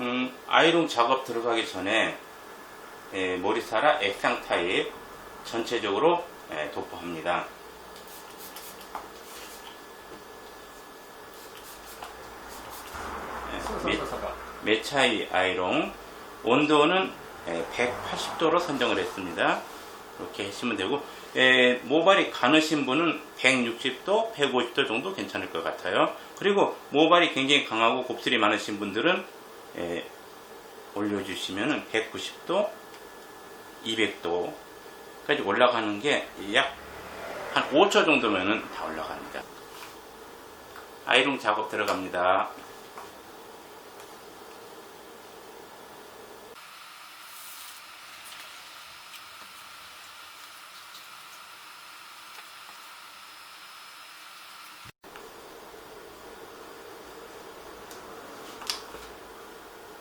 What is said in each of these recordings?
음, 아이롱 작업 들어가기 전에 예, 모리사라 액상 타입 전체적으로 예, 도포합니다. 예, 매- 메차이 아이롱 온도는 180도로 선정을 했습니다. 이렇게 하시면 되고 에, 모발이 가느신 분은 160도, 150도 정도 괜찮을 것 같아요. 그리고 모발이 굉장히 강하고 곱슬이 많으신 분들은 에, 올려주시면 190도, 200도까지 올라가는 게 약 한 5초 정도면은 다 올라갑니다. 아이롱 작업 들어갑니다.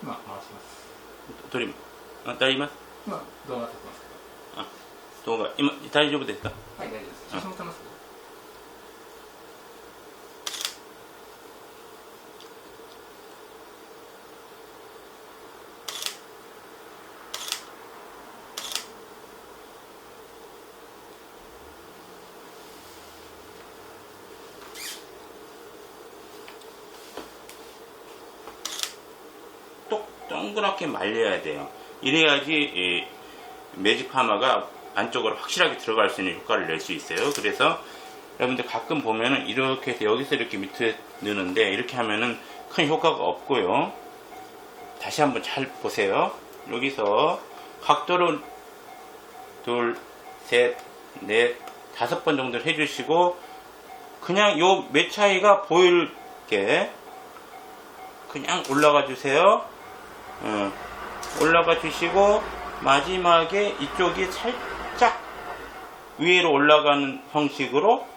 まあ回します。取りまたります？動画撮ってますけど。あ動画。今大丈夫ですか？はい大丈夫です。写真撮ってます 동그랗게 말려야 돼요. 이래야지 이 매직 파마가 안쪽으로 확실하게 들어갈 수 있는 효과를 낼 수 있어요. 그래서 여러분들 가끔 보면은 이렇게 여기서 이렇게 밑에 넣는데 이렇게 하면은 큰 효과가 없고요. 다시 한번 잘 보세요. 여기서 각도를 둘, 셋, 넷, 다섯 번 정도 해주시고 그냥 요매 차이가 보일게 그냥 올라가 주세요. 어, 올라가 주시고 마지막에 이쪽이 살짝 위로 올라가는 형식으로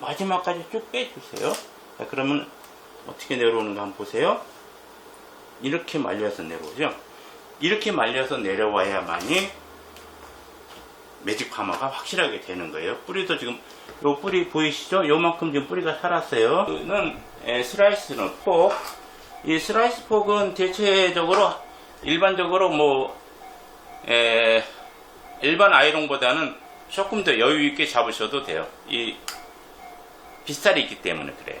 마지막까지 쭉 빼주세요. 자, 그러면 어떻게 내려오는가 한번 보세요. 이렇게 말려서 내려오죠. 이렇게 말려서 내려와야만이 매직 파마가 확실하게 되는 거예요. 뿌리도 지금 요 뿌리 보이시죠? 요만큼 지금 뿌리가 살았어요. 는 슬라이스는 폭. 이 슬라이스 폭은 대체적으로 일반적으로 뭐 에, 일반 아이롱보다는 조금 더 여유 있게 잡으셔도 돼요. 이 빗살이 있기 때문에 그래요.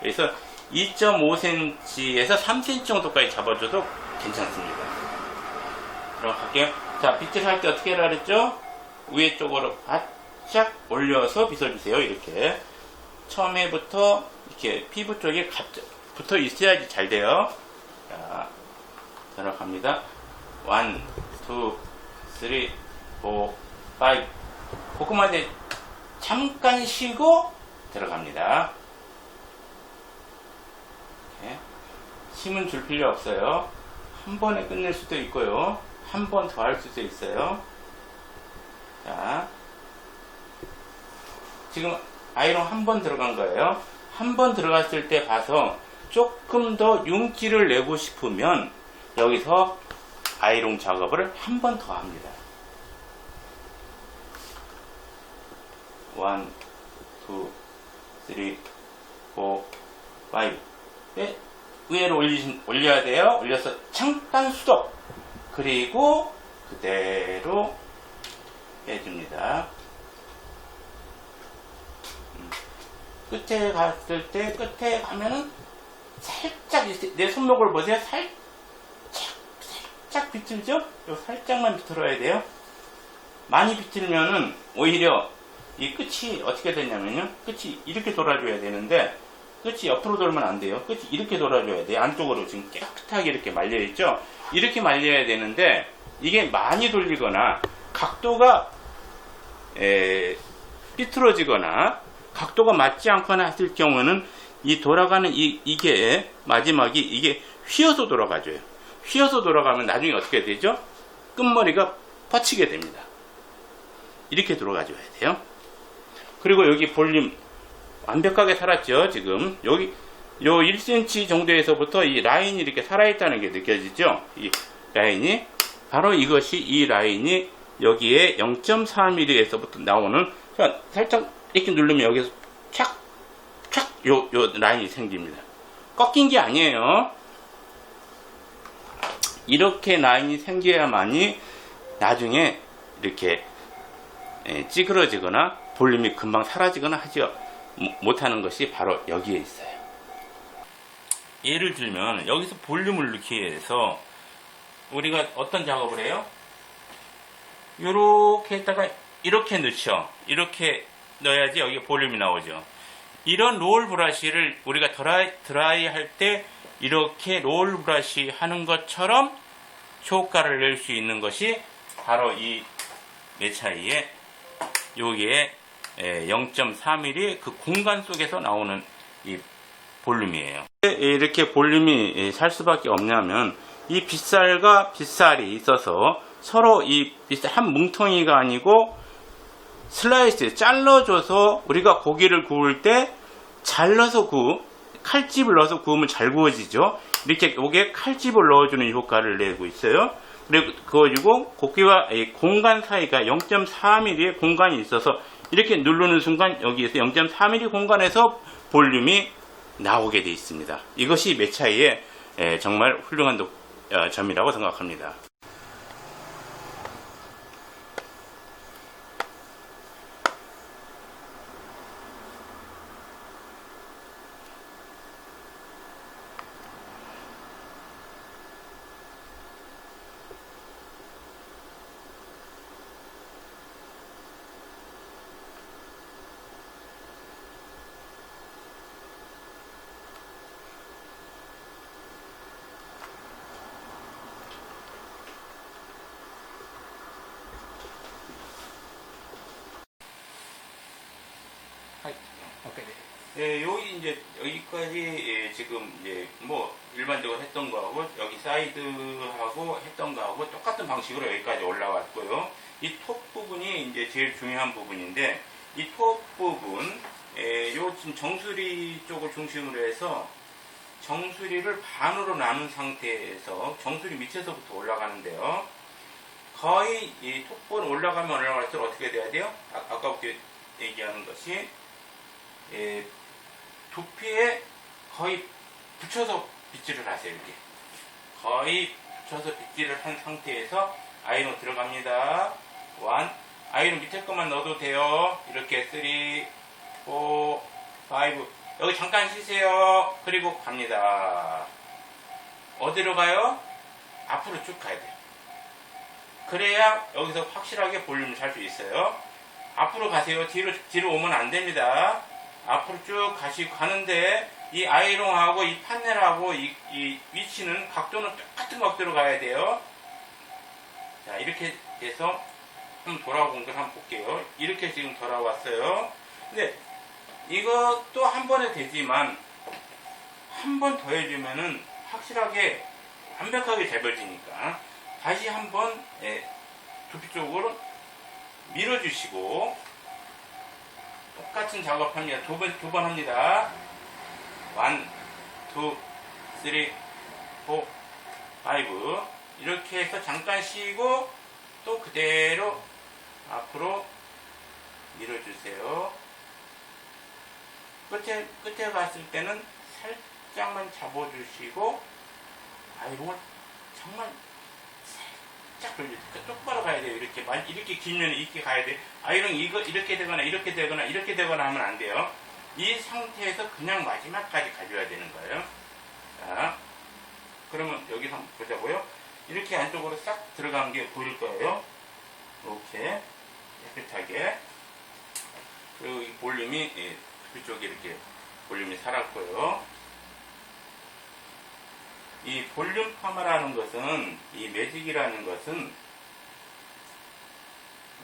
그래서 2.5cm에서 3cm 정도까지 잡아줘도 괜찮습니다. 그럼 갈게요. 자, 빗질 할 때 어떻게 하라 그랬죠? 위에 쪽으로 바짝 올려서 빗어주세요. 이렇게. 처음에부터 이렇게 피부 쪽에 갑자- 붙어 있어야지 잘 돼요. 자, 들어갑니다. 1, 2, 3, 4, 5. 그거만 잠깐 쉬고 들어갑니다. 이렇게. 힘은 줄 필요 없어요. 한 번에 끝낼 수도 있고요. 한 번 더 할 수도 있어요. 자, 지금 아이롱 한 번 들어간 거예요. 한 번 들어갔을 때 봐서 조금 더 윤기를 내고 싶으면 여기서 아이롱 작업을 한 번 더 합니다. 원, 투, 쓰리, 포, 파이브. 네, 위로 올리, 올려야 돼요. 올려서 잠깐 수도. 그리고 그대로 해줍니다. 음. 끝에 갔을 때 끝에 가면은 살짝 이- 내 손목을 보세요. 살짝 살짝 비틀죠? 요 살짝만 비틀어야 돼요. 많이 비틀면은 오히려 이 끝이 어떻게 되냐면요. 끝이 이렇게 돌아줘야 되는데 끝이 옆으로 돌면 안 돼요. 끝이 이렇게 돌아줘야 돼요. 안쪽으로 지금 깨끗하게 이렇게 말려 있죠. 이렇게 말려야 되는데 이게 많이 돌리거나 각도가 에, 삐뚤어지거나 각도가 맞지 않거나 했을 경우는 이 돌아가는 이, 이게 마지막이 이게 휘어서 돌아가줘요. 휘어서 돌아가면 나중에 어떻게 되죠? 끝머리가 뻗치게 됩니다. 이렇게 돌아가줘야 돼요. 그리고 여기 볼륨 완벽하게 살았죠. 지금 여기 요 1cm 정도에서부터 이 라인이 이렇게 살아있다는 게 느껴지죠. 이 라인이 바로 이것이 이 라인이 여기에 0.4mm에서부터 나오는 자, 살짝 이렇게 누르면 여기서 촥, 촥, 요, 요 라인이 생깁니다. 꺾인 게 아니에요. 이렇게 라인이 생겨야만이 나중에 이렇게 예, 찌그러지거나 볼륨이 금방 사라지거나 하지 모- 못하는 것이 바로 여기에 있어요. 예를 들면 여기서 볼륨을 넣기 위해서 우리가 어떤 작업을 해요? 이렇게 했다가 이렇게 넣죠. 이렇게 넣어야지 여기 볼륨이 나오죠. 이런 롤 브러쉬를 우리가 드라이, 드라이 할 때 이렇게 롤 브러쉬 하는 것처럼 효과를 낼 수 있는 것이 바로 이 매차이의 여기에 0.4mm 그 공간 속에서 나오는 이 볼륨이에요. 왜 이렇게 볼륨이 살 수밖에 없냐면 이 빗살과 빗살이 있어서 서로 이 빗살 한 뭉텅이가 아니고 슬라이스 잘라줘서 우리가 고기를 구울 때 잘라서 구 칼집을 넣어서 구우면 잘 구워지죠. 이렇게 여기에 칼집을 넣어주는 효과를 내고 있어요. 그리고 그거지고 고기와 이 공간 사이가 0.4mm의 공간이 있어서 이렇게 누르는 순간 여기에서 0.4mm 공간에서 볼륨이 나오게 돼 있습니다. 이것이 매차이의 에, 정말 훌륭한 도- 어, 점이라고 생각합니다. 예, 여기 이제 여기까지 예, 지금 이제 뭐 일반적으로 했던 거하고 여기 사이드하고 했던 거하고 똑같은 방식으로 여기까지 올라왔고요. 이 톱 부분이 이제 제일 중요한 부분인데 이 톱 부분, 예, 요 지금 정수리 쪽을 중심으로 해서 정수리를 반으로 나눈 상태에서 정수리 밑에서부터 올라가는데요. 거의 이 톱볼 올라가면 올라갈수록 어떻게 돼야 돼요? 아, 아까부터 얘기하는 것이 예, 두피에 거의 붙여서 빗질을 하세요, 이렇게. 거의 붙여서 빗질을 한 상태에서 아이로 들어갑니다. 원. 아이로 밑에 것만 넣어도 돼요. 이렇게 3, 4, 5. 여기 잠깐 쉬세요. 그리고 갑니다. 어디로 가요? 앞으로 쭉 가야 돼요. 그래야 여기서 확실하게 볼륨을 살 수 있어요. 앞으로 가세요. 뒤로, 뒤로 오면 안 됩니다. 앞으로 쭉 가시 가는데 이 아이롱하고 이 판넬하고 이, 이 위치는 각도는 똑같은 각도로 가야 돼요. 자 이렇게 돼서 한번 돌아온 걸 한번 볼게요. 이렇게 지금 돌아왔어요. 근데 이것도 한 번에 되지만 한 번 더 해주면은 확실하게 완벽하게 잡혀지니까 다시 한번 예, 두피 쪽으로 밀어주시고 똑같은 작업합니다. 두 번, 두 번 합니다. 원, 투, 쓰리, 포, 파이브. 이렇게 해서 잠깐 쉬고 또 그대로 앞으로 밀어주세요. 끝에, 끝에 갔을 때는 살짝만 잡아주시고 아이롱을 정말 살짝 돌려 똑바로 가야 돼요. 이렇게 만 이렇게 길면 이렇게 가야 돼. 아이롱 이거 이렇게 되거나 이렇게 되거나 이렇게 되거나 하면 안 돼요. 이 상태에서 그냥 마지막까지 가져야 되는 거예요. 자, 그러면 여기서 한번 보자고요. 이렇게 안쪽으로 싹 들어간 게 보일 거예요. 이렇게 깨끗하게. 그리고 이 볼륨이 예, 그쪽에 이렇게 볼륨이 살았고요. 이 볼륨 파마라는 것은 이 매직이라는 것은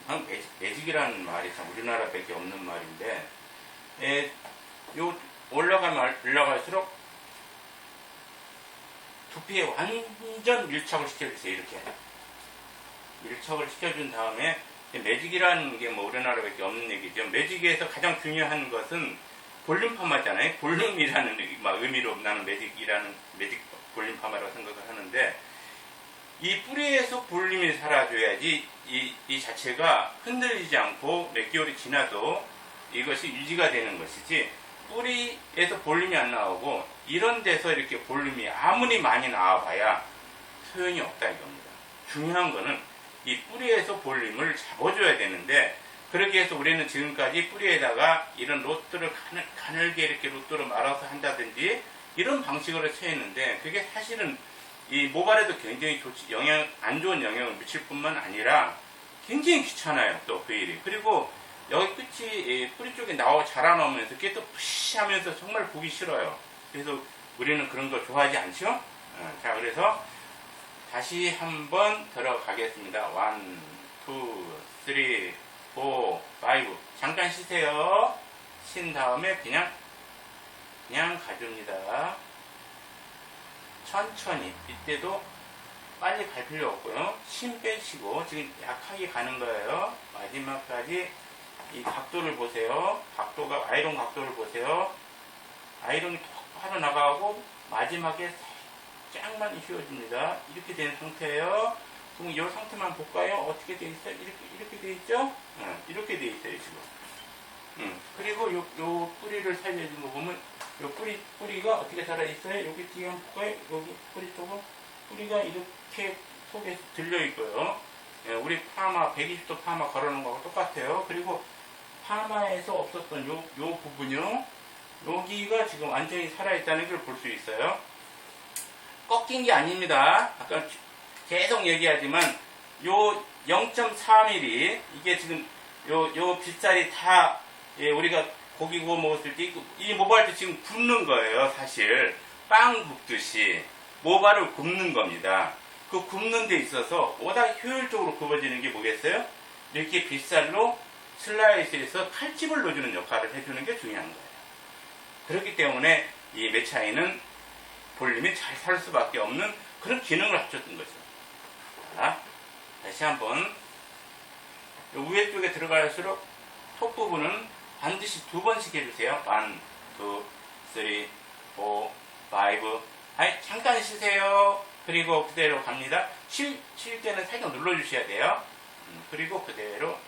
그냥 매직, 매직이라는 말이 참 우리나라밖에 없는 말인데 에, 요 올라가면 올라갈수록 두피에 완전 밀착을 시켜주세요 이렇게. 밀착을 시켜준 다음에 매직이라는 게 뭐 우리나라밖에 없는 얘기죠. 매직에서 가장 중요한 것은 볼륨 파마잖아요. 볼륨이라는 의미로 나는 매직이라는 매직 볼륨 파마라고 생각을 하는데 이 뿌리에서 볼륨이 사라져야지 이, 이 자체가 흔들리지 않고 몇 개월이 지나도 이것이 유지가 되는 것이지 뿌리에서 볼륨이 안 나오고 이런 데서 이렇게 볼륨이 아무리 많이 나와봐야 소용이 없다 이겁니다. 중요한 거는 이 뿌리에서 볼륨을 잡아줘야 되는데 그러기 위해서 우리는 지금까지 뿌리에다가 이런 로또를 가늘, 가늘게 이렇게 로또를 말아서 한다든지 이런 방식으로 채했는데 그게 사실은 이 모발에도 굉장히 좋지 영향 안 좋은 영향을 미칠 뿐만 아니라 굉장히 귀찮아요 또 그 일이. 그리고 여기 끝이 이 뿌리 쪽에 나와 자라나오면서 그게 또 푸시하면서 정말 보기 싫어요. 그래서 우리는 그런 거 좋아하지 않죠? 어, 자 그래서 다시 한번 들어가겠습니다. 원, 투, 쓰리, 포, 파이브. 잠깐 쉬세요. 쉰 다음에 그냥 그냥 가줍니다 천천히 이때도 빨리 갈 필요 없고요. 힘 빼시고 지금 약하게 가는 거예요. 마지막까지 이 각도를 보세요. 각도가 아이론 각도를 보세요. 아이론이 똑바로 나가고 마지막에 살짝만 휘어집니다. 이렇게 된 상태예요. 그럼 이 상태만 볼까요? 어떻게 돼 있어요? 이렇게 이렇게 돼 있죠? 응, 이렇게 돼 있어요 지금. 응. 그리고 요, 요 뿌리를 살려준 거 보면 요 뿌리 뿌리가 어떻게 살아 있어요? 여기 뒤에 볼까요? 여기 뿌리 쪽은 뿌리가 이렇게 속에 들려 있고요. 예, 우리 파마 120도 파마 걸어놓은 거하고 똑같아요. 그리고 파마에서 없었던 요, 요 부분요. 여기가 지금 완전히 살아있다는 걸 볼 수 있어요. 꺾인 게 아닙니다. 아까 계속 얘기하지만 요 0.4mm 이게 지금 요, 요 빗살이 다 예, 우리가 고기 구워 먹었을 때 이 모발도 지금 굽는 거예요, 사실. 빵 굽듯이 모발을 굽는 겁니다. 그 굽는 데 있어서 보다 효율적으로 굽어지는 게 뭐겠어요? 이렇게 빗살로 슬라이스에서 칼집을 넣어주는 역할을 해주는 게 중요한 거예요. 그렇기 때문에 이 매차이는 볼륨이 잘 살 수밖에 없는 그런 기능을 합쳤던 거죠. 자, 다시 한번 요 위에 쪽에 들어갈수록 톱 부분은 반드시 두 번씩 해주세요. 1, 2, 3, 4, 5. 아이, 잠깐 쉬세요. 그리고 그대로 갑니다. 쉴, 쉴 때는 살짝 눌러주셔야 돼요. 음, 그리고 그대로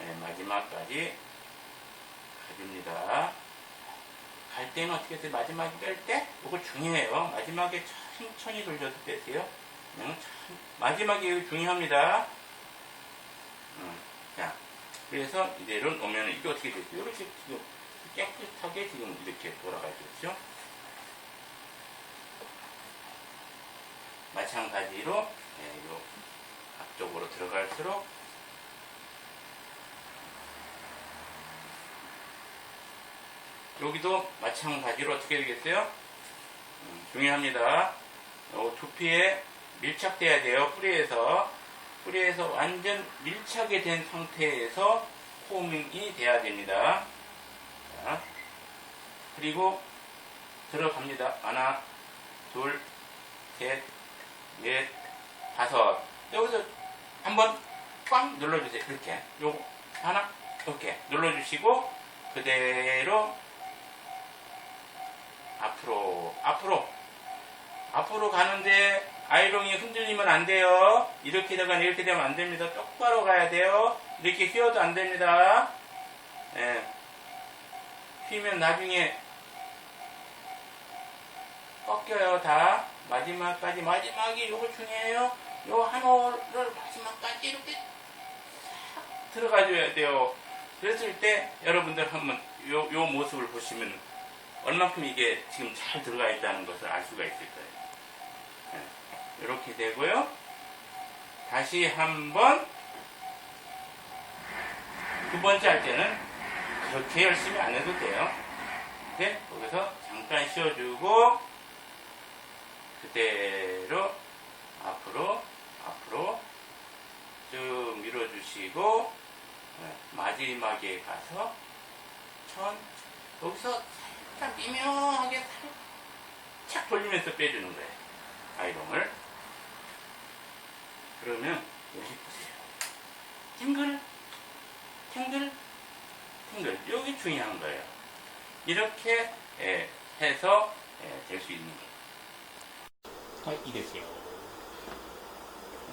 예, 마지막까지 가줍니다. 갈 때는 어떻게 해서 마지막에 뺄 때? 이거 중요해요. 마지막에 천천히 돌려서 빼세요. 참, 마지막에 중요합니다. 음, 자, 그래서 이대로 놓으면 이게 어떻게 됐어요? 이렇게 지금 깨끗하게 지금 이렇게 돌아가죠. 그렇죠? 마찬가지로 예, 요 앞쪽으로 들어갈수록 여기도 마찬가지로 어떻게 되겠어요? 음, 중요합니다. 요 두피에 밀착돼야 돼요. 뿌리에서 뿌리에서 완전 밀착이 된 상태에서 포밍이 돼야 됩니다. 자, 그리고 들어갑니다. 하나, 둘, 셋, 넷, 다섯. 여기서 한번 꽉 눌러주세요. 이렇게. 요거 하나, 이렇게 눌러주시고 그대로 앞으로, 앞으로, 앞으로 가는데 아이롱이 흔들리면 안 돼요. 이렇게 되거나 이렇게 되면 안 됩니다. 똑바로 가야 돼요. 이렇게 휘어도 안 됩니다. 예. 휘면 나중에 꺾여요, 다. 마지막까지, 마지막이 요거 중요해요. 요한 호를 마지막까지 이렇게 싹 들어가줘야 돼요. 그랬을 때 여러분들 한번 요, 요 모습을 보시면 얼만큼 이게 지금 잘 들어가 있다는 것을 알 수가 있을 거예요. 이렇게 되고요. 다시 한번 두 번째 할 때는 그렇게 열심히 안 해도 돼요. 네, 거기서 잠깐 쉬어주고 그대로 앞으로 앞으로 쭉 밀어주시고 네, 마지막에 가서 천 여기서 살짝 미묘하게 살짝 돌리면서 빼주는 거예요. 아이롱을 그러면 여기 보세요. 팅글, 팅글, 팅글. 여기 중요한 거예요. 이렇게 예, 해서 예, 될수 있는 거예요. 아, 이랬어요.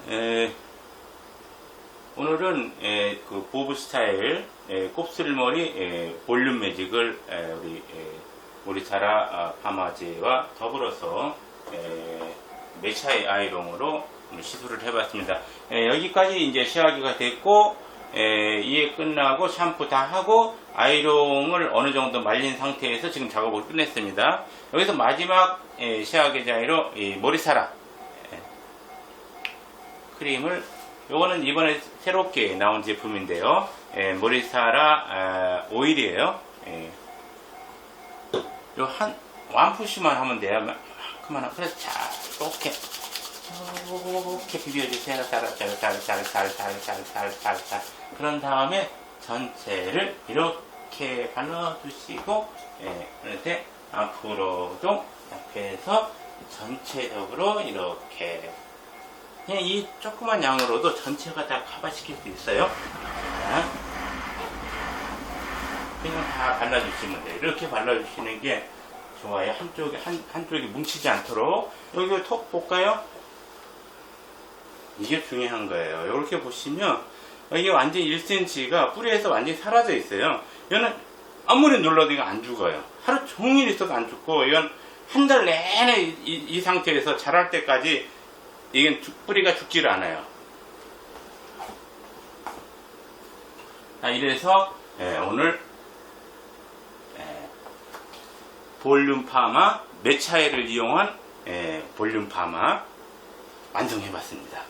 예, 오늘은 예, 그 보브 스타일 예, 곱슬머리 예, 볼륨 매직을 예, 우리 예, 우리사라 아, 파마제와 더불어서 예, 메차이 아이롱으로 시술을 해봤습니다. 예, 여기까지 이제 시화기가 됐고 예, 이해 끝나고 샴푸 다 하고 아이롱을 어느 정도 말린 상태에서 지금 작업을 끝냈습니다. 여기서 마지막 예, 시화기 자이로 이 모리사라 예, 크림을 요거는 이번에 새롭게 나온 제품인데요. 예, 모리사라 아, 오일이에요. 예. 요한 완푸시만 하면 돼요. 그만 그래서 자 이렇게 이렇게 비벼주세요. 잘잘잘잘잘잘잘잘잘 그런 다음에 전체를 이렇게 발라주시고 예, 그런데 앞으로도 옆에서 전체적으로 이렇게 그냥 이 조그만 양으로도 전체가 다 커버시킬 수 있어요. 자, 그냥 다 발라주시면 돼요. 이렇게 발라주시는 게 좋아요. 한쪽에, 한, 한쪽이 뭉치지 않도록. 여기 톡 볼까요? 이게 중요한 거예요. 이렇게 보시면, 이게 완전 1cm가 뿌리에서 완전히 사라져 있어요. 이거는 아무리 눌러도 이거 안 죽어요. 하루 종일 있어도 안 죽고, 이건 한 달 내내 이, 이- 이 상태에서 자랄 때까지 이게 죽- 뿌리가 죽지를 않아요. 자, 이래서 예, 오늘 예, 볼륨 파마 매차이를 이용한 예, 볼륨 파마 완성해봤습니다.